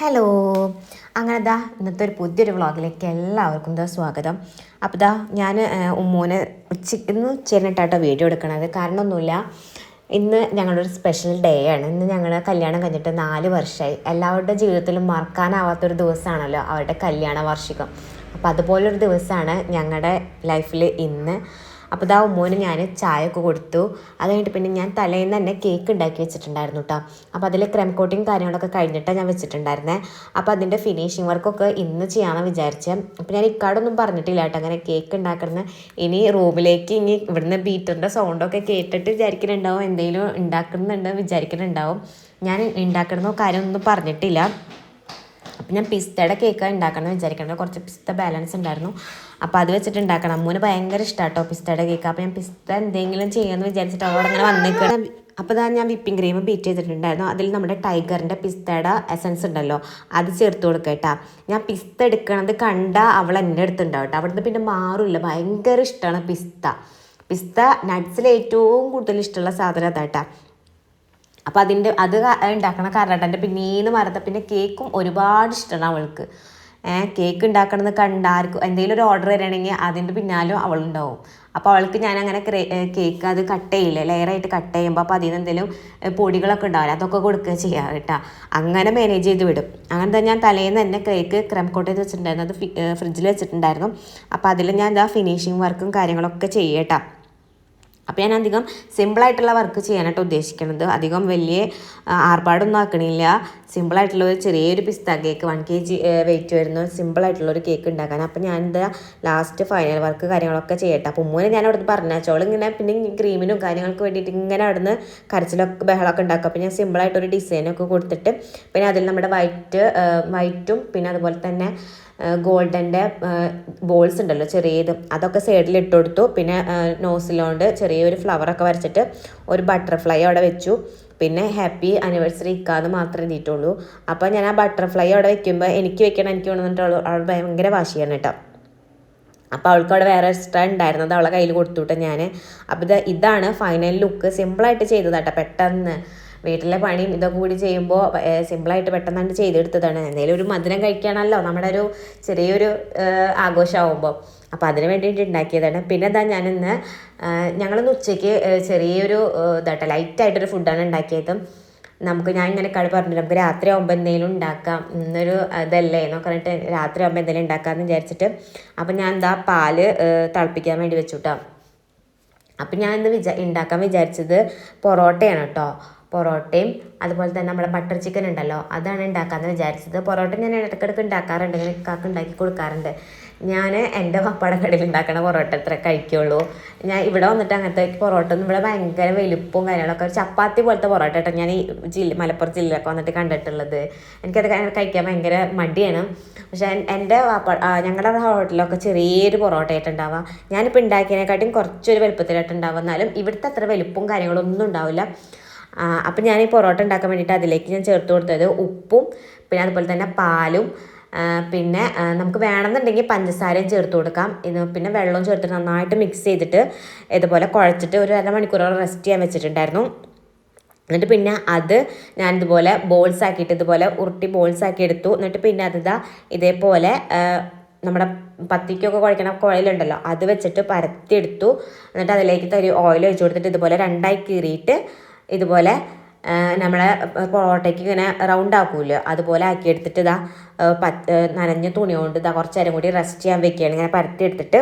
Hello അങ്ങനെ ദാ ഇന്നത്തെ ഒരു പുതിയൊരു വ്ളോഗിലേക്ക് എല്ലാവർക്കും ദാ സ്വാഗതം. അപ്പോൾ ദാ ഞാൻ ഉമ്മൂന് ഉച്ചയ്ക്ക് ഇന്ന് ചേർന്നിട്ടാട്ടോ വീഡിയോ എടുക്കണത്. കാരണമൊന്നുമില്ല. ഇന്ന് ഞങ്ങളുടെ ഒരു സ്പെഷ്യൽ ഡേ ആണ്. ഇന്ന് ഞങ്ങൾ കല്യാണം കഴിഞ്ഞിട്ട് നാല് വർഷമായി എല്ലാവരുടെ ജീവിതത്തിലും മറക്കാനാവാത്തൊരു ദിവസമാണല്ലോ അവരുടെ കല്യാണ വാർഷികം അപ്പോൾ അതുപോലൊരു ദിവസമാണ് ഞങ്ങളുടെ ലൈഫിൽ ഇന്ന്. അപ്പോൾ ഇതാ ഉമ്മോന് ഞാൻ ചായ ഒക്കെ കൊടുത്തു. അത് കഴിഞ്ഞിട്ട് പിന്നെ ഞാൻ തലേന്ന് തന്നെ കേക്ക് ഉണ്ടാക്കി വെച്ചിട്ടുണ്ടായിരുന്നു കേട്ടോ അപ്പോൾ അതിൽ ക്രെം കോട്ടിങ് കാര്യങ്ങളൊക്കെ കഴിഞ്ഞിട്ടാണ് ഞാൻ വെച്ചിട്ടുണ്ടായിരുന്നത് അപ്പോൾ അതിന്റെ ഫിനിഷിങ് വർക്കൊക്കെ ഇന്ന് ചെയ്യാമെന്ന് വിചാരിച്ചത് അപ്പോൾ ഞാൻ ഇക്കാടൊന്നും പറഞ്ഞിട്ടില്ല കേട്ടോ അങ്ങനെ കേക്ക് ഉണ്ടാക്കുന്ന ഇനി റൂമിലേക്ക് ഇനി ഇവിടുന്ന് ബീറ്ററിന്റെ സൗണ്ടൊക്കെ കേട്ടിട്ട് വിചാരിക്കുന്നുണ്ടാവും എന്തെങ്കിലും ഉണ്ടാക്കുന്നുണ്ട് വിചാരിക്കുന്നുണ്ടാവും ഞാൻ ഉണ്ടാക്കണമെന്നോ കാര്യമൊന്നും പറഞ്ഞിട്ടില്ല. അപ്പം ഞാൻ പിസ്തയുടെ കേക്ക് ഉണ്ടാക്കണം എന്ന് വിചാരിക്കണം കുറച്ച് പിസ്ത ബാലൻസ് ഉണ്ടായിരുന്നു അപ്പോൾ അത് വെച്ചിട്ട് ഉണ്ടാക്കണം അമ്മൂന് ഭയങ്കര ഇഷ്ടമാട്ടോ പിസ്തയുടെ കേക്ക് അപ്പോൾ ഞാൻ പിസ്ത എന്തെങ്കിലും ചെയ്യാമെന്ന് വിചാരിച്ചിട്ട് അവിടെ അങ്ങനെ വന്നേക്കണം. അപ്പോൾ ഇതാ ഞാൻ വിപ്പിംഗ് ക്രീം ബീറ്റ് ചെയ്തിട്ടുണ്ടായിരുന്നു. അതിൽ നമ്മുടെ ടൈഗറിന്റെ പിസ്തയുടെ എസൻസ് ഉണ്ടല്ലോ അത് ചേർത്ത് കൊടുക്കുക ഞാൻ പിസ്ത എടുക്കണത് കണ്ട അവൾ എന്റെ അടുത്തുണ്ടാവും കേട്ടോ. അവിടുന്ന് പിന്നെ മാറില്ല. ഭയങ്കര ഇഷ്ടമാണ് പിസ്ത. പിസ്ത നട്ട്സിൽ ഏറ്റവും കൂടുതൽ ഇഷ്ടമുള്ള സാധനം അതാട്ടാ. അപ്പോൾ അതിന്റെ അത് ഉണ്ടാക്കണ കാരണട്ടെ പിന്നീന്ന് മറത്ത പിന്നെ കേക്കും ഒരുപാട് ഇഷ്ടമാണ് അവൾക്ക്. കേക്ക് ഉണ്ടാക്കണമെന്ന് കണ്ട ആർക്കും എന്തെങ്കിലും ഒരു ഓർഡർ വരികയാണെങ്കിൽ അതിന്റെ പിന്നാലും അവളുണ്ടാവും. അപ്പോൾ അവൾക്ക് ഞാൻ അങ്ങനെ കേക്ക് അത് കട്ട് ചെയ്യില്ല. ലെയറായിട്ട് കട്ട് ചെയ്യുമ്പോൾ അപ്പോൾ അതിൽ നിന്ന് എന്തെങ്കിലും പൊടികളൊക്കെ ഉണ്ടാവില്ല? അതൊക്കെ കൊടുക്കുക ചെയ്യാം കേട്ടോ. അങ്ങനെ മാനേജ് ചെയ്ത് വിടും. അങ്ങനെ തന്നെ ഞാൻ തലേന്ന് തന്നെ കേക്ക് ക്രം കോട്ട് ചെയ്ത് വെച്ചിട്ടുണ്ടായിരുന്നു. അത് ഫ്രിഡ്ജിൽ വെച്ചിട്ടുണ്ടായിരുന്നു. അപ്പോൾ അതിൽ ഞാൻ എന്താ ഫിനിഷിങ് വർക്കും കാര്യങ്ങളൊക്കെ ചെയ്യട്ടാ. അപ്പോൾ ഞാൻ അധികം സിമ്പിളായിട്ടുള്ള വർക്ക് ചെയ്യാനായിട്ട് ഉദ്ദേശിക്കുന്നത് അധികം വലിയ ആർഭാടൊന്നും ആക്കണില്ല. സിമ്പിളായിട്ടുള്ള ഒരു ചെറിയൊരു പിസ്ത cake one K G weight വരുന്ന സിമ്പിളായിട്ടുള്ള ഒരു കേക്ക് ഉണ്ടാക്കാൻ. അപ്പോൾ ഞാൻ എന്താ ലാസ്റ്റ് ഫൈനൽ വർക്ക് കാര്യങ്ങളൊക്കെ ചെയ്യട്ടെ. അപ്പോൾ ഉമ്മനെ ഞാൻ അവിടുന്ന് പറഞ്ഞാച്ചോൾ ഇങ്ങനെ പിന്നെ ക്രീമിനും കാര്യങ്ങൾക്ക് വേണ്ടിയിട്ട് ഇങ്ങനെ അവിടുന്ന് കരച്ചിലൊക്കെ ബഹളമൊക്കെ ഉണ്ടാക്കും. അപ്പോൾ ഞാൻ സിമ്പിളായിട്ടൊരു ഡിസൈനൊക്കെ കൊടുത്തിട്ട് പിന്നെ അതിൽ നമ്മുടെ വൈറ്റ് വൈറ്റും പിന്നെ അതുപോലെ തന്നെ ഗോൾഡന്റെ ബോൾസ് ഉണ്ടല്ലോ ചെറിയത് അതൊക്കെ സൈഡിൽ ഇട്ട് കൊടുത്തു. പിന്നെ നോസിലോണ്ട് ചെറിയൊരു ഫ്ലവറൊക്കെ വരച്ചിട്ട് ഒരു ബട്ടർഫ്ലൈ അവിടെ വെച്ചു. പിന്നെ ഹാപ്പി ആനിവേഴ്സറി ഇക്കാന്ന് മാത്രമേ എഴുതിയിട്ടുള്ളൂ. അപ്പോൾ ഞാൻ ആ ബട്ടർഫ്ലൈ അവിടെ വെക്കുമ്പോൾ എനിക്ക് വെക്കണം എനിക്ക് വേണമെന്നിട്ടുള്ളൂ അവൾ ഭയങ്കര വാശിയാണ് കേട്ടോ. അപ്പോൾ അവൾക്ക് അവിടെ വേറെ എക്സ്ട്രാ ഉണ്ടായിരുന്നത് അവളെ കയ്യിൽ കൊടുത്തു കൊടുത്തുവിട്ടെ ഞാൻ അപ്പോൾ ഇത് ഇതാണ് ഫൈനൽ ലുക്ക് സിമ്പിളായിട്ട് ചെയ്തതാട്ടോ പെട്ടെന്ന്. വീട്ടിലെ പണിയും ഇതൊക്കെ കൂടി ചെയ്യുമ്പോൾ സിമ്പിളായിട്ട് പെട്ടെന്നാണ് ചെയ്തെടുത്തതാണ്. എന്തെങ്കിലും ഒരു മധുരം കഴിക്കുകയാണല്ലോ നമ്മുടെ ഒരു ചെറിയൊരു ആഘോഷമാകുമ്പോൾ അപ്പോൾ അതിന് വേണ്ടിയിട്ട് ഉണ്ടാക്കിയതാണ്. പിന്നെ എന്താ ഞാനിന്ന് ഞങ്ങളിന്ന് ഉച്ചയ്ക്ക് ചെറിയൊരു ഇതാട്ടെ ലൈറ്റായിട്ടൊരു ഫുഡാണ് ഉണ്ടാക്കിയത്. നമുക്ക് ഞാൻ ഇങ്ങനെ കളി പറഞ്ഞു നമുക്ക് രാത്രി ആകുമ്പോൾ എന്തെങ്കിലും ഉണ്ടാക്കാം. ഇന്നൊരു ഇതല്ലേ എന്നൊക്കെ പറഞ്ഞിട്ട് രാത്രി ആകുമ്പോൾ എന്തെങ്കിലും ഉണ്ടാക്കാമെന്ന് വിചാരിച്ചിട്ട്. അപ്പം ഞാൻ എന്താ പാൽ തിളപ്പിക്കാൻ വേണ്ടി വെച്ചു കേട്ടോ അപ്പം ഞാൻ ഇന്ന് വിചാ ഉണ്ടാക്കാൻ വിചാരിച്ചത് പൊറോട്ടയാണ് കേട്ടോ. പൊറോട്ടയും അതുപോലെ തന്നെ നമ്മുടെ ബട്ടർ ചിക്കൻ ഉണ്ടല്ലോ അതാണ് ഉണ്ടാക്കാമെന്ന് വിചാരിച്ചത്. പൊറോട്ട ഞാൻ ഇടയ്ക്കിടയ്ക്ക് ഉണ്ടാക്കാറുണ്ട് ഇങ്ങനെ കാക്ക് ഉണ്ടാക്കി കൊടുക്കാറുണ്ട്. ഞാൻ എന്റെ പപ്പയുടെ കടയിൽ ഉണ്ടാക്കുന്ന പൊറോട്ട എത്ര കഴിക്കുള്ളൂ. ഞാൻ ഇവിടെ വന്നിട്ട് അങ്ങനത്തെ പൊറോട്ട ഒന്നും ഇവിടെ ഭയങ്കര വലുപ്പവും കാര്യങ്ങളൊക്കെ ഒരു ചപ്പാത്തി പോലത്തെ പൊറോട്ട കേട്ടോ ഞാൻ ഈ ജില്ല മലപ്പുറം ജില്ലയിലൊക്കെ വന്നിട്ട് കണ്ടിട്ടുള്ളത്. എനിക്കത് കഴിക്കാൻ ഭയങ്കര മടിയാണ്. പക്ഷേ എൻ- എന്റെ വാപ്പ ആ, ഞങ്ങളുടെ ഹോട്ടലിലൊക്കെ ചെറിയൊരു പൊറോട്ട ആയിട്ടുണ്ടാവുക ഞാനിപ്പോൾ ഉണ്ടാക്കിയതിനെക്കാട്ടിയും കുറച്ചൊരു വലുപ്പത്തിലായിട്ടുണ്ടാവുക എന്നാലും ഇവിടുത്തെ അത്ര വലുപ്പവും കാര്യങ്ങളൊന്നും ഉണ്ടാവില്ല അപ്പം ഞാൻ ഈ പൊറോട്ട ഉണ്ടാക്കാൻ വേണ്ടിയിട്ട് അതിലേക്ക് ഞാൻ ചേർത്ത് കൊടുത്തത് ഉപ്പും പിന്നെ അതുപോലെ തന്നെ പാലും പിന്നെ നമുക്ക് വേണമെന്നുണ്ടെങ്കിൽ പഞ്ചസാരയും ചേർത്ത് കൊടുക്കാം. ഇത് പിന്നെ വെള്ളവും ചേർത്ത് നന്നായിട്ട് മിക്സ് ചെയ്തിട്ട് ഇതുപോലെ കുഴച്ചിട്ട് ഒരു അരമണിക്കൂറോളം റെസ്റ്റ് ചെയ്യാൻ വെച്ചിട്ടുണ്ടായിരുന്നു. എന്നിട്ട് പിന്നെ അത് ഞാൻ ഇതുപോലെ ബോൾസ് ആക്കിയിട്ട് ഇതുപോലെ ഉരുട്ടി ബോൾസ് ആക്കി എടുത്തു. എന്നിട്ട് പിന്നെ അത് ഇതാ ഇതേപോലെ നമ്മുടെ പത്തിക്കൊക്കെ കുഴക്കണ കുഴലുണ്ടല്ലോ അത് വെച്ചിട്ട് പരത്തിയെടുത്തു എന്നിട്ട് അതിലേക്ക് തരി ഓയിൽ ഒഴിച്ചു കൊടുത്തിട്ട് ഇതുപോലെ രണ്ടായി കീറിയിട്ട് ഇതുപോലെ നമ്മളെ പൊറോട്ടയ്ക്ക് ഇങ്ങനെ റൗണ്ട് ആക്കൂല്ലോ അതുപോലെ ആക്കിയെടുത്തിട്ട് ഇതാ പ നനഞ്ഞ തുണി കൊണ്ട് ഇതാ കുറച്ച് നേരം കൂടി റെസ്റ്റ് ചെയ്യാൻ വെക്കുകയാണ്. ഇങ്ങനെ പരത്തിയെടുത്തിട്ട്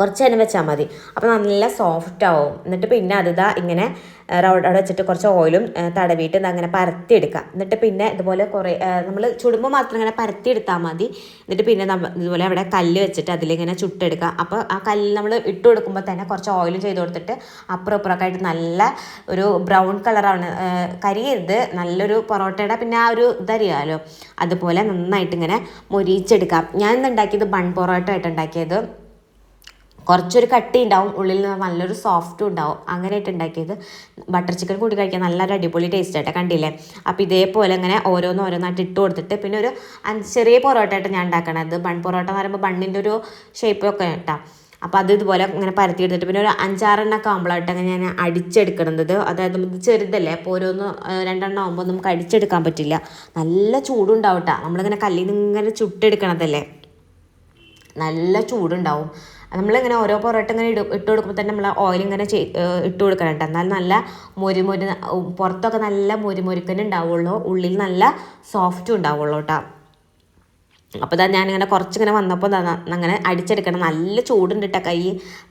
കുറച്ച് നേരം വെച്ചാൽ മതി. അപ്പോൾ നല്ല സോഫ്റ്റ് ആവും. എന്നിട്ട് പിന്നെ അത് ഇതാ ഇങ്ങനെ റൗണ്ട് അവിടെ വെച്ചിട്ട് കുറച്ച് ഓയിലും തടവിയിട്ട് അങ്ങനെ അങ്ങനെ പരത്തിയെടുക്കുക എന്നിട്ട് പിന്നെ ഇതുപോലെ കുറേ നമ്മൾ ചുടുമ്പോൾ മാത്രം ഇങ്ങനെ പരത്തിയെടുത്താൽ മതി. എന്നിട്ട് പിന്നെ നമ്മൾ ഇതുപോലെ അവിടെ കല്ല് വെച്ചിട്ട് അതിലിങ്ങനെ ചുട്ടെടുക്കുക അപ്പോൾ ആ കല്ല് നമ്മൾ ഇട്ട് കൊടുക്കുമ്പോൾ തന്നെ കുറച്ച് ഓയിലും ചെയ്ത് കൊടുത്തിട്ട് അപ്പുറം ഇപ്പുറമൊക്കെ ആയിട്ട് നല്ല ഒരു ബ്രൗൺ കളറാണ് കരിയരുത്. നല്ലൊരു പൊറോട്ടയുടെ പിന്നെ ആ ഒരു ഇതറിയാമല്ലോ അതുപോലെ നന്നായിട്ട് ഇങ്ങനെ മൊരിച്ചെടുക്കാം ഞാൻ ഇന്ന് ഉണ്ടാക്കിയത് ബൺ പൊറോട്ട ആയിട്ട് ഉണ്ടാക്കിയത്. കുറച്ചൊരു കട്ടി ഉണ്ടാവും ഉള്ളിൽ നിന്ന് നല്ലൊരു സോഫ്റ്റും ഉണ്ടാവും. അങ്ങനെയായിട്ട് ഉണ്ടാക്കിയത്. ബട്ടർ ചിക്കൻ കൂടി കഴിക്കാൻ നല്ലൊരു അടിപൊളി ടേസ്റ്റ് ആയിട്ട് കണ്ടില്ലേ? അപ്പോൾ ഇതേപോലെ ഇങ്ങനെ ഓരോന്ന് ഓരോന്നായിട്ട് ഇട്ട് കൊടുത്തിട്ട് പിന്നെ ഒരു ചെറിയ പൊറോട്ട ആയിട്ട് ഞാൻ ഉണ്ടാക്കണത്. ബൺ പൊറോട്ട എന്ന് പറയുമ്പോൾ ബണ്ണിന്റെ ഒരു ഷേപ്പൊക്കെ കേട്ടോ അപ്പോൾ അത് ഇതുപോലെ ഇങ്ങനെ പരത്തി എടുത്തിട്ട് പിന്നെ ഒരു അഞ്ചാറെണ്ണൊക്കെ ആകുമ്പോഴായിട്ട് ഞാൻ അടിച്ചെടുക്കണത്. അതായത് നമുക്ക് ചെറുതല്ലേ അപ്പോൾ ഓരോന്ന് രണ്ടെണ്ണം ആകുമ്പോൾ നമുക്ക് അടിച്ചെടുക്കാൻ പറ്റില്ല. നല്ല ചൂടുണ്ടാവും നമ്മളിങ്ങനെ കല്ലിൽ നിന്ന് ഇങ്ങനെ ചുട്ടെടുക്കണതല്ലേ? നല്ല ചൂടുണ്ടാവും. നമ്മളിങ്ങനെ ഓരോ പൊറോട്ട ഇങ്ങനെ ഇട്ട് ഇട്ട് കൊടുക്കുമ്പോൾ തന്നെ നമ്മൾ ഓയിൽ ഇങ്ങനെ ചെയ്- ഇട്ട് കൊടുക്കണം എന്നാൽ നല്ല മൊരി മൊരി പുറത്തൊക്കെ നല്ല മൊരി മൊരിക്കന്നെ ഉണ്ടാവുള്ളൂ ഉള്ളിൽ നല്ല സോഫ്റ്റും ഉണ്ടാവുള്ളൂ കേട്ടോ. അപ്പോൾ ഇതാ ഞാനിങ്ങനെ കുറച്ചിങ്ങനെ വന്നപ്പോൾ അങ്ങനെ അടിച്ചെടുക്കണം നല്ല ചൂടുണ്ട് കേട്ടോ കൈ.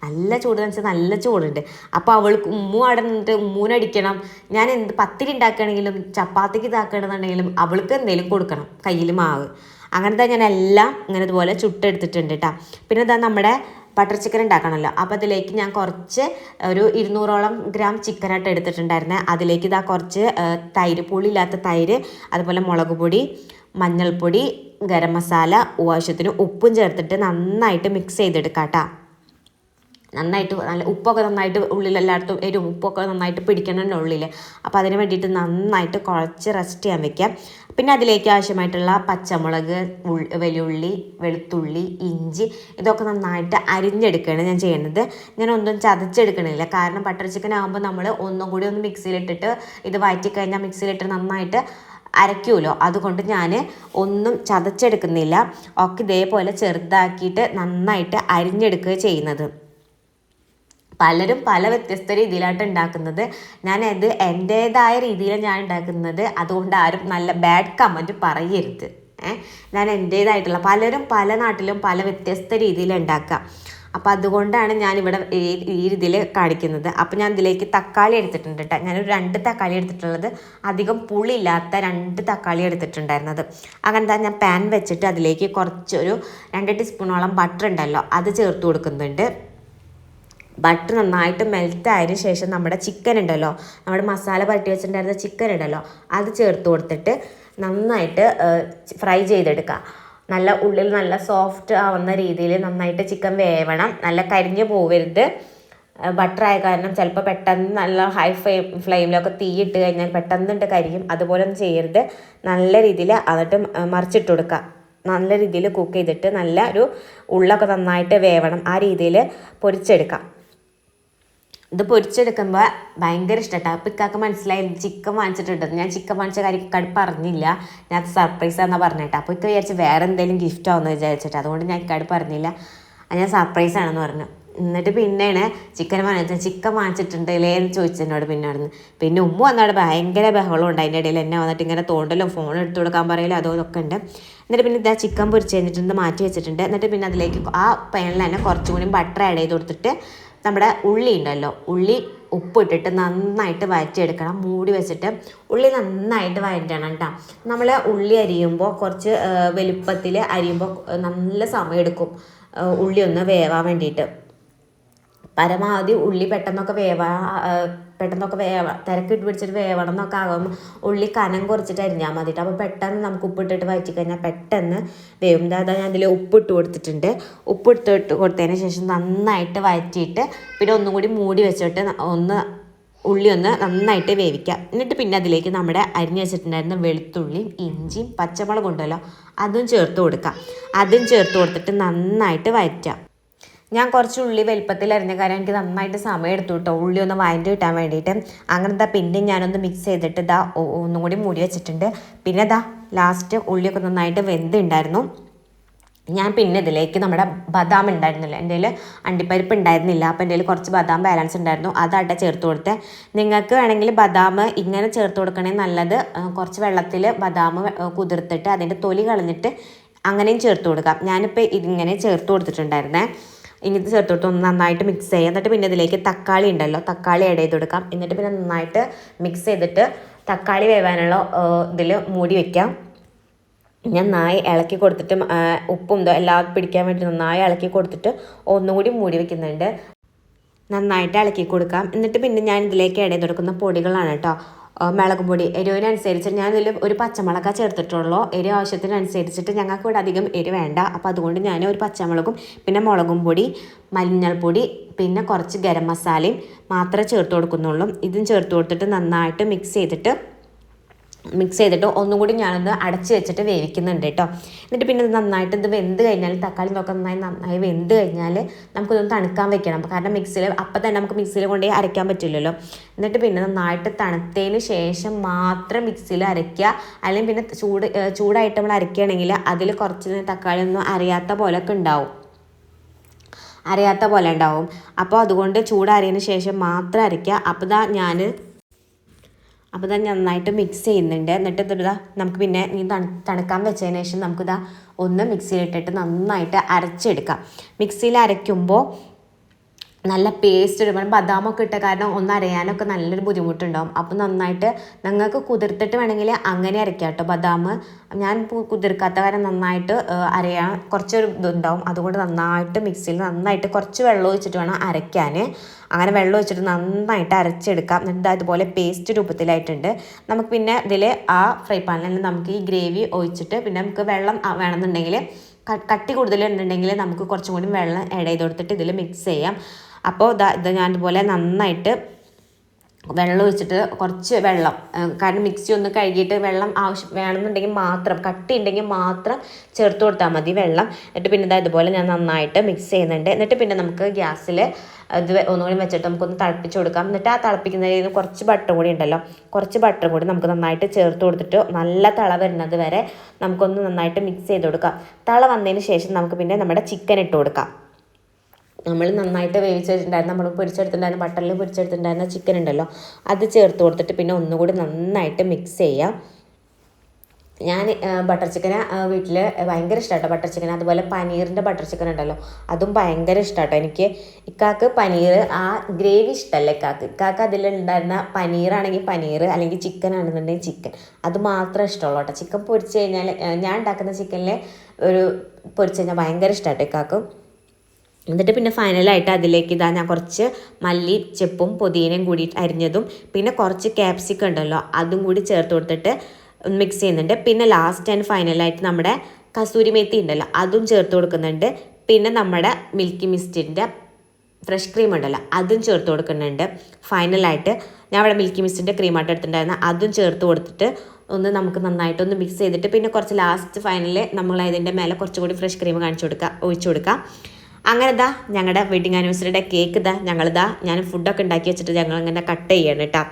നല്ല ചൂട് വെച്ചാൽ നല്ല ചൂടുണ്ട്. അപ്പോൾ അവൾക്ക് ഉമ്മു അവിടെ നിന്നിട്ട് ഉമ്മൂനെ അടിക്കണം. ഞാൻ എന്ത് പത്തിരി ഉണ്ടാക്കുകയാണെങ്കിലും ചപ്പാത്തിക്ക് ഇതാക്കണമെന്നുണ്ടെങ്കിലും അവൾക്ക് എന്തെങ്കിലും കൊടുക്കണം. കയ്യിൽ മാവ്. അങ്ങനത്തെ ഞാൻ എല്ലാം ഇങ്ങനെ ഇതുപോലെ ചുട്ടെടുത്തിട്ടുണ്ട് കേട്ടോ. പിന്നെ ഇതാ നമ്മുടെ ബട്ടർ ചിക്കൻ ഉണ്ടാക്കണമല്ലോ. അപ്പോൾ അതിലേക്ക് ഞാൻ കുറച്ച് ഒരു ഇരുന്നൂറോളം ഗ്രാം ചിക്കനായിട്ട് എടുത്തിട്ടുണ്ടായിരുന്നെ. അതിലേക്ക് ഇതാ കുറച്ച് തൈര് പുളിയില്ലാത്ത തൈര് അതുപോലെ മുളക് പൊടി മഞ്ഞൾപ്പൊടി ഗരം മസാല ആവശ്യത്തിന് ഉപ്പും ചേർത്തിട്ട് നന്നായിട്ട് മിക്സ് ചെയ്തെടുക്കാം കേട്ടോ നന്നായിട്ട് നല്ല ഉപ്പൊക്കെ നന്നായിട്ട് ഉള്ളിൽ എല്ലായിടത്തും എരിവും ഉപ്പൊക്കെ നന്നായിട്ട് പിടിക്കണം ഉള്ളിൽ അപ്പോൾ അതിന് വേണ്ടിയിട്ട് നന്നായിട്ട് കുഴച്ച് റെസ്റ്റ് ചെയ്യാൻ വെക്കാം പിന്നെ അതിലേക്ക് ആവശ്യമായിട്ടുള്ള പച്ചമുളക് വലിയുള്ളി വെളുത്തുള്ളി ഇഞ്ചി ഇതൊക്കെ നന്നായിട്ട് അരിഞ്ഞെടുക്കുകയാണ് ഞാൻ ചെയ്യുന്നത്. ഞാൻ ഒന്നും ചതച്ചെടുക്കണില്ല. കാരണം ബട്ടർ ചിക്കൻ ആകുമ്പോൾ നമ്മൾ ഒന്നും കൂടി ഒന്ന് മിക്സിയിലിട്ടിട്ട് ഇത് വഴറ്റി കഴിഞ്ഞാൽ മിക്സിയിലിട്ട് നന്നായിട്ട് അരയ്ക്കുമല്ലോ അതുകൊണ്ട് ഞാൻ ഒന്നും ചതച്ചെടുക്കുന്നില്ല. ഒക്കെ ഇതേപോലെ ചെറുതാക്കിയിട്ട് നന്നായിട്ട് അരിഞ്ഞെടുക്കുക ചെയ്യുന്നത്. പലരും പല വ്യത്യസ്ത രീതിയിലായിട്ട് ഉണ്ടാക്കുന്നത്. ഞാൻ അത് എന്റേതായ രീതിയിൽ ഞാൻ ഉണ്ടാക്കുന്നത്. അതുകൊണ്ട് ആരും നല്ല ബാഡ് കമന്റ് പറയരുത്. ഞാൻ എന്റേതായിട്ടുള്ള പലരും പല നാട്ടിലും പല വ്യത്യസ്ത രീതിയിൽ ഉണ്ടാക്കുക. അപ്പോൾ അതുകൊണ്ടാണ് ഞാൻ ഇവിടെ ഈ ഈ രീതിയിൽ കാണിക്കുന്നത്. അപ്പോൾ ഞാൻ ഇതിലേക്ക് തക്കാളി എടുത്തിട്ടുണ്ട് കേട്ടോ ഞാനൊരു രണ്ട് തക്കാളി എടുത്തിട്ടുള്ളത്. അധികം പുളിയില്ലാത്ത രണ്ട് തക്കാളി എടുത്തിട്ടുണ്ടായിരുന്നത്. അങ്ങനെ തന്നെ ഞാൻ പാൻ വെച്ചിട്ട് അതിലേക്ക് കുറച്ചൊരു രണ്ട് ടീസ്പൂണോളം ബട്ടർ ഉണ്ടല്ലോ അത് ചേർത്ത് കൊടുക്കുന്നുണ്ട്. ബട്ടർ നന്നായിട്ട് മെൽറ്റ് ആയതിനു ശേഷം നമ്മുടെ ചിക്കൻ ഉണ്ടല്ലോ. നമ്മുടെ മസാല പരട്ടി വെച്ചിട്ടുണ്ടായിരുന്ന ചിക്കൻ ഉണ്ടല്ലോ. അത് ചേർത്ത് കൊടുത്തിട്ട് നന്നായിട്ട് ഫ്രൈ ചെയ്തെടുക്കുക. നല്ല ഉള്ളിൽ നല്ല സോഫ്റ്റ് ആവുന്ന രീതിയിൽ നന്നായിട്ട് ചിക്കൻ വേവണം. നല്ല കരിഞ്ഞു പോവരുത്. ബട്ടറായ കാരണം ചിലപ്പോൾ പെട്ടെന്ന് നല്ല ഹൈ ഫ്ലെയിം ഫ്ലെയിമിലൊക്കെ തീയിട്ട് കഴിഞ്ഞാൽ പെട്ടെന്നുണ്ട് കരിയും. അതുപോലെ ഒന്നും ചെയ്യരുത്. നല്ല രീതിയിൽ എന്നിട്ട് മറിച്ചിട്ട് കൊടുക്കുക. നല്ല രീതിയിൽ കുക്ക് ചെയ്തിട്ട് നല്ല ഒരു ഉള്ളൊക്കെ നന്നായിട്ട് വേവണം. ആ രീതിയിൽ പൊരിച്ചെടുക്കാം. ഇത് പൊരിച്ചെടുക്കുമ്പോൾ ഭയങ്കര ഇഷ്ടമാട്ടോ അപ്പോൾ ഇക്കാക്ക് മനസ്സിലായി ചിക്കൻ വാങ്ങിച്ചിട്ടുണ്ട്. ഞാൻ ചിക്കൻ വാങ്ങിച്ച കാര്യം ഇക്കാട് പറഞ്ഞില്ല. ഞാൻ സർപ്രൈസ് ആണെന്ന് പറഞ്ഞിട്ട്. അപ്പോൾ ഇക്ക വിചാരിച്ച് വേറെ എന്തെങ്കിലും ഗിഫ്റ്റ് ആവുമെന്ന് വിചാരിച്ചിട്ട്. അതുകൊണ്ട് ഞാൻ ഇക്കാട് പറഞ്ഞില്ല. ഞാൻ സർപ്രൈസ് ആണെന്ന് പറഞ്ഞു. എന്നിട്ട് പിന്നെയാണ് ചിക്കൻ വാങ്ങിച്ചത്. ചിക്കൻ വാങ്ങിച്ചിട്ടുണ്ടല്ലേ എന്ന് ചോദിച്ചതിനോട് പിന്നെ അവിടുന്ന് പിന്നെ ഉമ്മ വന്നവിടെ ഭയങ്കര ബഹളം ഉണ്ട്. അതിന്റെ ഇടയിൽ എന്നെ വന്നിട്ട് ഇങ്ങനെ തോണ്ടലും ഫോൺ എടുത്തു കൊടുക്കാൻ പറയലും അതൊക്കെ ഉണ്ട്. എന്നിട്ട് പിന്നെ ഇതാ ചിക്കൻ പൊരിച്ച് കഴിഞ്ഞിട്ടുണ്ട്. മാറ്റി വെച്ചിട്ടുണ്ട്. എന്നിട്ട് പിന്നെ അതിലേക്ക് ആ പാനിൽ തന്നെ കുറച്ചും കൂടി ബട്ടർ ആഡ് ചെയ്ത് കൊടുത്തിട്ട് നമ്മുടെ ഉള്ളി ഉണ്ടല്ലോ ഉള്ളി ഉപ്പിട്ടിട്ട് നന്നായിട്ട് വഴറ്റിയെടുക്കണം. മൂടി വെച്ചിട്ട് ഉള്ളി നന്നായിട്ട് വഴറ്റണം കേട്ടോ നമ്മൾ ഉള്ളി അരിയുമ്പോൾ കുറച്ച് വലുപ്പത്തിൽ അരിയുമ്പോൾ നല്ല സമയമെടുക്കും ഉള്ളി ഒന്ന് വേവാൻ വേണ്ടിയിട്ട്. പരമാവധി ഉള്ളി പെട്ടെന്നൊക്കെ വേവാ പെട്ടെന്നൊക്കെ വേവ തിരക്കിട്ട് പിടിച്ചിട്ട് വേവണം എന്നൊക്കെ ആകുമ്പോൾ ഉള്ളി കനം കുറച്ചിട്ട് അരിഞ്ഞാൽ മതിയിട്ട് അപ്പോൾ പെട്ടെന്ന് നമുക്ക് ഉപ്പിട്ടിട്ട് വഴറ്റി കഴിഞ്ഞാൽ പെട്ടെന്ന് വേവും. അതാ ഞാൻ അതിൽ ഉപ്പിട്ട് കൊടുത്തിട്ടുണ്ട്. ഉപ്പിട്ട് കൊടുത്തതിന് ശേഷം നന്നായിട്ട് വഴറ്റിയിട്ട് പിന്നെ ഒന്നും കൂടി മൂടി വെച്ചിട്ട് ഒന്ന് ഉള്ളി ഒന്ന് നന്നായിട്ട് വേവിക്കുക. എന്നിട്ട് പിന്നെ അതിലേക്ക് നമ്മുടെ അരിഞ്ഞ് വെച്ചിട്ടുണ്ടായിരുന്ന വെളുത്തുള്ളിയും ഇഞ്ചിയും പച്ചമുളകും ഉണ്ടല്ലോ അതും ചേർത്ത് കൊടുക്കുക. അതും ചേർത്ത് കൊടുത്തിട്ട് നന്നായിട്ട് വഴറ്റുക ഞാൻ കുറച്ച് ഉള്ളി വലിപ്പത്തിൽ അരിഞ്ഞ കാര്യം എനിക്ക് നന്നായിട്ട് സമയം എടുത്തു കേട്ടോ ഉള്ളി ഒന്ന് വാങ്ങി കിട്ടാൻ വേണ്ടിയിട്ട്. അങ്ങനെ അങ്ങനത്തെ പിന്നെ ഞാനൊന്ന് മിക്സ് ചെയ്തിട്ട് ഇതാ ഒന്നും കൂടി മൂടി വെച്ചിട്ടുണ്ട്. പിന്നെ ഇതാ ലാസ്റ്റ് ഉള്ളിയൊക്കെ നന്നായിട്ട് വെന്തുണ്ടായിരുന്നു. ഞാൻ പിന്നെ ഇതിലേക്ക് നമ്മുടെ ബദാം ഉണ്ടായിരുന്നില്ല. എന്റെ കയ്യിൽ അണ്ടിപ്പരിപ്പ് ഉണ്ടായിരുന്നില്ല. അപ്പോൾ എന്റെ കയ്യിൽ കുറച്ച് ബദാം ബാലൻസ് ഉണ്ടായിരുന്നു. അതാട്ടെ ചേർത്ത് കൊടുത്തത് നിങ്ങൾക്ക് വേണമെങ്കിൽ ബദാം ഇങ്ങനെ ചേർത്ത് കൊടുക്കണേ നല്ലത്. കുറച്ച് വെള്ളത്തിൽ ബദാം കുതിർത്തിട്ട് അതിന്റെ തൊലി കളഞ്ഞിട്ട് അങ്ങനെയും ചേർത്ത് കൊടുക്കാം. ഞാനിപ്പോൾ ഇതിങ്ങനെ ചേർത്ത് കൊടുത്തിട്ടുണ്ടായിരുന്നേ. ഇങ്ങനത്തെ ചേർത്ത് കൊടുത്ത് ഒന്ന് നന്നായിട്ട് മിക്സ് ചെയ്യുക എന്നിട്ട് പിന്നെ ഇതിലേക്ക് തക്കാളി ഉണ്ടല്ലോ തക്കാളി ആഡ് ചെയ്ത് കൊടുക്കാം. എന്നിട്ട് പിന്നെ നന്നായിട്ട് മിക്സ് ചെയ്തിട്ട് തക്കാളി വേവാനുള്ള ഇതിൽ മൂടി വയ്ക്കാം ഞാൻ നന്നായി ഇളക്കി കൊടുത്തിട്ട് ഉപ്പും എല്ലാം പിടിക്കാൻ വേണ്ടി നന്നായി ഇളക്കി കൊടുത്തിട്ട് ഒന്നുകൂടി മൂടി വെക്കുന്നുണ്ട്. നന്നായിട്ട് ഇളക്കി കൊടുക്കാം. എന്നിട്ട് പിന്നെ ഞാൻ ഇതിലേക്ക് ഇടയിൽ കൊടുക്കുന്ന പൊടികളാണ് കേട്ടോ. മുളക് പൊടി എരിവിനനുസരിച്ച് ഞാൻ ഇതിൽ ഒരു പച്ചമുളക ചേർത്തിട്ടുള്ളൂ. എരി ആവശ്യത്തിനനുസരിച്ചിട്ട് ഞങ്ങൾക്ക് ഇവിടെ അധികം എരി വേണ്ട. അപ്പോൾ അതുകൊണ്ട് ഞാൻ ഒരു പച്ചമുളകും പിന്നെ മുളകും പൊടി മഞ്ഞൾപ്പൊടി പിന്നെ കുറച്ച് ഗരം മസാലയും മാത്രമേ ചേർത്ത് കൊടുക്കുന്നുള്ളൂ. ഇതും ചേർത്ത് കൊടുത്തിട്ട് നന്നായിട്ട് മിക്സ് ചെയ്തിട്ട് മിക്സ് ചെയ്തിട്ട് ഒന്നും കൂടി ഞാനൊന്ന് അടച്ച് വെച്ചിട്ട് വേവിക്കുന്നുണ്ട് കേട്ടോ. എന്നിട്ട് പിന്നെ നന്നായിട്ട് ഇത് വെന്ത് കഴിഞ്ഞാൽ തക്കാളി നോക്കാൻ നന്നായി നന്നായി വെന്ത് കഴിഞ്ഞാൽ നമുക്കിതൊന്ന് തണുക്കാൻ വെക്കണം. കാരണം മിക്സിയിൽ അപ്പം തന്നെ നമുക്ക് മിക്സിയിൽ കൊണ്ടുപോയി അരയ്ക്കാൻ പറ്റില്ലല്ലോ. എന്നിട്ട് പിന്നെ നന്നായിട്ട് തണുത്തതിന് ശേഷം മാത്രം മിക്സിയിൽ അരയ്ക്കുക. അല്ലെങ്കിൽ പിന്നെ ചൂട് ചൂടായിട്ട് നമ്മൾ അരയ്ക്കുകയാണെങ്കിൽ അതിൽ കുറച്ച് തക്കാളി ഒന്നും അറിയാത്ത പോലെയൊക്കെ ഉണ്ടാവും. അറിയാത്ത പോലെ ഉണ്ടാവും. അപ്പോൾ അതുകൊണ്ട് ചൂടാറിയതിന് ശേഷം മാത്രം അരയ്ക്കുക. അപ്പോൾ ഞാൻ അപ്പോൾ ഇതാ നന്നായിട്ട് മിക്സ് ചെയ്യുന്നുണ്ട്. എന്നിട്ട് ഇതാ നമുക്ക് പിന്നെ ഈ തണു തണുക്കാൻ വെച്ചതിന് ശേഷം നമുക്കിതാ ഒന്ന് മിക്സിയിലിട്ടിട്ട് നന്നായിട്ട് അരച്ചെടുക്കാം. മിക്സിയിൽ അരയ്ക്കുമ്പോൾ നല്ല പേസ്റ്റ് ഇടുമ്പോൾ ബദാമൊക്കെ ഇട്ട കാരണം ഒന്ന് അരയാനൊക്കെ നല്ലൊരു ബുദ്ധിമുട്ടുണ്ടാവും. അപ്പോൾ നന്നായിട്ട് നിങ്ങൾക്ക് കുതിർത്തിട്ട് വേണമെങ്കിൽ അങ്ങനെ അരയ്ക്കാം കേട്ടോ ബദാം. ഞാൻ കുതിർക്കാത്ത കാരണം നന്നായിട്ട് അരയാ അരയാൻ കുറച്ചൊരു ഇതുണ്ടാവും. അതുകൊണ്ട് നന്നായിട്ട് മിക്സിയിൽ നന്നായിട്ട് കുറച്ച് വെള്ളം ഒഴിച്ചിട്ട് വേണം അരയ്ക്കാൻ. അങ്ങനെ വെള്ളം ഒഴിച്ചിട്ട് നന്നായിട്ട് അരച്ചെടുക്കാം. എന്നിട്ട് അതുപോലെ പേസ്റ്റ് രൂപത്തിലായിട്ടുണ്ട്. നമുക്ക് പിന്നെ ഇതിൽ ആ ഫ്രൈ പാനിൽ നമുക്ക് ഈ ഗ്രേവി ഒഴിച്ചിട്ട് പിന്നെ നമുക്ക് വെള്ളം വേണമെന്നുണ്ടെങ്കിൽ കട്ടി കൂടുതൽ ഉണ്ടെങ്കിൽ നമുക്ക് കുറച്ചും കൂടി വെള്ളം ആഡ് ചെയ്ത് കൊടുത്തിട്ട് ഇതിൽ മിക്സ് ചെയ്യാം. അപ്പോൾ ഇതാ ഇത് ഞാൻ ഇതുപോലെ നന്നായിട്ട് വെള്ളം ഒഴിച്ചിട്ട് കുറച്ച് വെള്ളം കാരണം മിക്സി ഒന്ന് കഴുകിയിട്ട് വെള്ളം ആവശ്യം വേണമെന്നുണ്ടെങ്കിൽ മാത്രം കട്ടി ഉണ്ടെങ്കിൽ മാത്രം ചേർത്ത് കൊടുത്താൽ മതി വെള്ളം. എന്നിട്ട് പിന്നെ ഇതാ ഇതുപോലെ ഞാൻ നന്നായിട്ട് മിക്സ് ചെയ്യുന്നുണ്ട്. എന്നിട്ട് പിന്നെ നമുക്ക് ഗ്യാസിൽ ഇത് ഒന്നുകൂടി വെച്ചിട്ട് നമുക്കൊന്ന് തിളപ്പിച്ച് കൊടുക്കാം. എന്നിട്ട് ആ തിളപ്പിക്കുന്നതിൽ കുറച്ച് ബട്ടർ കൂടി ഉണ്ടല്ലോ കുറച്ച് ബട്ടർ കൂടി നമുക്ക് നന്നായിട്ട് ചേർത്ത് കൊടുത്തിട്ട് നല്ല തള വരുന്നത് വരെ നമുക്കൊന്ന് നന്നായിട്ട് മിക്സ് ചെയ്ത് കൊടുക്കാം. തള വന്നതിന് ശേഷം നമുക്ക് പിന്നെ നമ്മുടെ ചിക്കൻ ഇട്ട് കൊടുക്കാം. നമ്മൾ നന്നായിട്ട് വേവിച്ചിട്ടുണ്ടായിരുന്ന നമ്മൾ പൊരിച്ചെടുത്തിട്ടുണ്ടായിരുന്ന ബട്ടറിൽ പൊരിച്ചെടുത്തിട്ടുണ്ടായിരുന്ന ചിക്കൻ ഉണ്ടല്ലോ അത് ചേർത്ത് കൊടുത്തിട്ട് പിന്നെ ഒന്നുകൂടി നന്നായിട്ട് മിക്സ് ചെയ്യാം. ഞാൻ ബട്ടർ ചിക്കൻ വീട്ടിൽ ഭയങ്കര ഇഷ്ടമാട്ടോ ബട്ടർ ചിക്കൻ അതുപോലെ പനീറിന്റെ ബട്ടർ ചിക്കൻ ഉണ്ടല്ലോ അതും ഭയങ്കര ഇഷ്ടമാട്ടോ എനിക്ക്. ഇക്കാക്ക് പനീർ ആ ഗ്രേവി ഇഷ്ടമല്ല ഇക്കാക്ക്. ഇക്കാക്ക് അതിലുണ്ടായിരുന്ന പനീറാണെങ്കിൽ പനീർ അല്ലെങ്കിൽ ചിക്കൻ ആണെന്നുണ്ടെങ്കിൽ ചിക്കൻ അത് മാത്രമേ ഇഷ്ടമുള്ളൂ കേട്ടോ. ചിക്കൻ പൊരിച്ച് കഴിഞ്ഞാൽ ഞാൻ ഉണ്ടാക്കുന്ന ചിക്കനിൽ ഒരു പൊരിച്ച് കഴിഞ്ഞാൽ ഭയങ്കര ഇഷ്ടമാട്ടോ ഇക്കാക്ക്. എന്നിട്ട് പിന്നെ ഫൈനലായിട്ട് അതിലേക്ക് ഇതാ ഞാൻ കുറച്ച് മല്ലി ചെപ്പും പുതിനയും കൂടി അരിഞ്ഞതും പിന്നെ കുറച്ച് ക്യാപ്സിക്കം ഉണ്ടല്ലോ അതും കൂടി ചേർത്ത് കൊടുത്തിട്ട് മിക്സ് ചെയ്യുന്നുണ്ട്. പിന്നെ ലാസ്റ്റ് ആൻഡ് ഫൈനലായിട്ട് നമ്മുടെ കസൂരി മേത്തി ഉണ്ടല്ലോ അതും ചേർത്ത് കൊടുക്കുന്നുണ്ട്. പിന്നെ നമ്മുടെ മിൽക്കി മിസ്റ്റിന്റെ ഫ്രഷ് ക്രീം ഉണ്ടല്ലോ അതും ചേർത്ത് കൊടുക്കുന്നുണ്ട്. ഫൈനലായിട്ട് ഞാൻ അവിടെ മിൽക്കി മിസ്റ്റിന്റെ ക്രീമായിട്ട് എടുത്തിട്ടുണ്ടായിരുന്നു അതും ചേർത്ത് കൊടുത്തിട്ട് ഒന്ന് നമുക്ക് നന്നായിട്ടൊന്ന് മിക്സ് ചെയ്തിട്ട് പിന്നെ കുറച്ച് ലാസ്റ്റ് ഫൈനലിൽ നമ്മൾ അതിന്റെ മേലെ കുറച്ചുകൂടി ഫ്രഷ് ക്രീം കാണിച്ചു കൊടുക്കുക ഒഴിച്ചു കൊടുക്കുക അങ്ങനെ ഇതാ ഞങ്ങളുടെ വെഡിങ് ആനിവേഴ്സറിയുടെ കേക്ക് ഇതാ ഞങ്ങളിതാ ഞാൻ ഫുഡൊക്കെ ഉണ്ടാക്കി വെച്ചിട്ട് ഞങ്ങൾ ഇങ്ങനെ കട്ട് ചെയ്യണം കേട്ടോ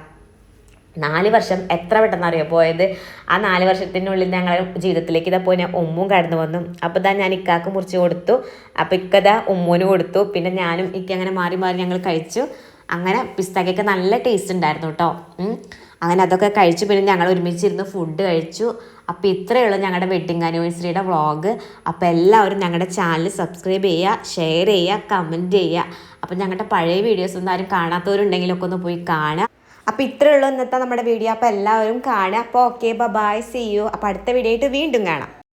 നാല് വർഷം എത്ര പെട്ടെന്ന് അറിയാം പോയത്? ആ നാല് വർഷത്തിനുള്ളിൽ ഞങ്ങളുടെ ജീവിതത്തിലേക്ക് ഇതാ പോയി. ഞാൻ ഉമ്മും കടന്നു വന്നു. അപ്പോൾ ഇതാ ഞാൻ ഇക്കാക്ക് മുറിച്ച് കൊടുത്തു. അപ്പോൾ ഇക്കതാ ഉമ്മൂന് കൊടുത്തു. പിന്നെ ഞാനും ഇക്ക അങ്ങനെ മാറി മാറി ഞങ്ങൾ കഴിച്ചു. അങ്ങനെ പിസ്താക്കൊക്കെ നല്ല ടേസ്റ്റ് ഉണ്ടായിരുന്നു കേട്ടോ അങ്ങനെ അതൊക്കെ കഴിച്ചു. പിന്നെ ഞങ്ങൾ ഒരുമിച്ചിരുന്ന് ഫുഡ് കഴിച്ചു. അപ്പോൾ ഇത്രയേ ഉള്ളൂ ഞങ്ങളുടെ വെഡിങ് ആനിവേഴ്സറിയുടെ വ്ളോഗ് അപ്പോൾ എല്ലാവരും ഞങ്ങളുടെ ചാനൽ സബ്സ്ക്രൈബ് ചെയ്യുക ഷെയർ ചെയ്യുക കമന്റ് ചെയ്യുക അപ്പോൾ ഞങ്ങളുടെ പഴയ വീഡിയോസ് ഒന്നും ആരും കാണാത്തവരുണ്ടെങ്കിലൊക്കെ ഒന്ന് പോയി കാണുക അപ്പോൾ ഇത്രയേ ഉള്ളൂ ഇന്നത്തെ നമ്മുടെ വീഡിയോ അപ്പോൾ എല്ലാവരും കാണുക അപ്പോൾ ഓക്കെ ബൈ സി യു അപ്പോൾ അടുത്ത വീഡിയോ ആയിട്ട് വീണ്ടും കാണാം.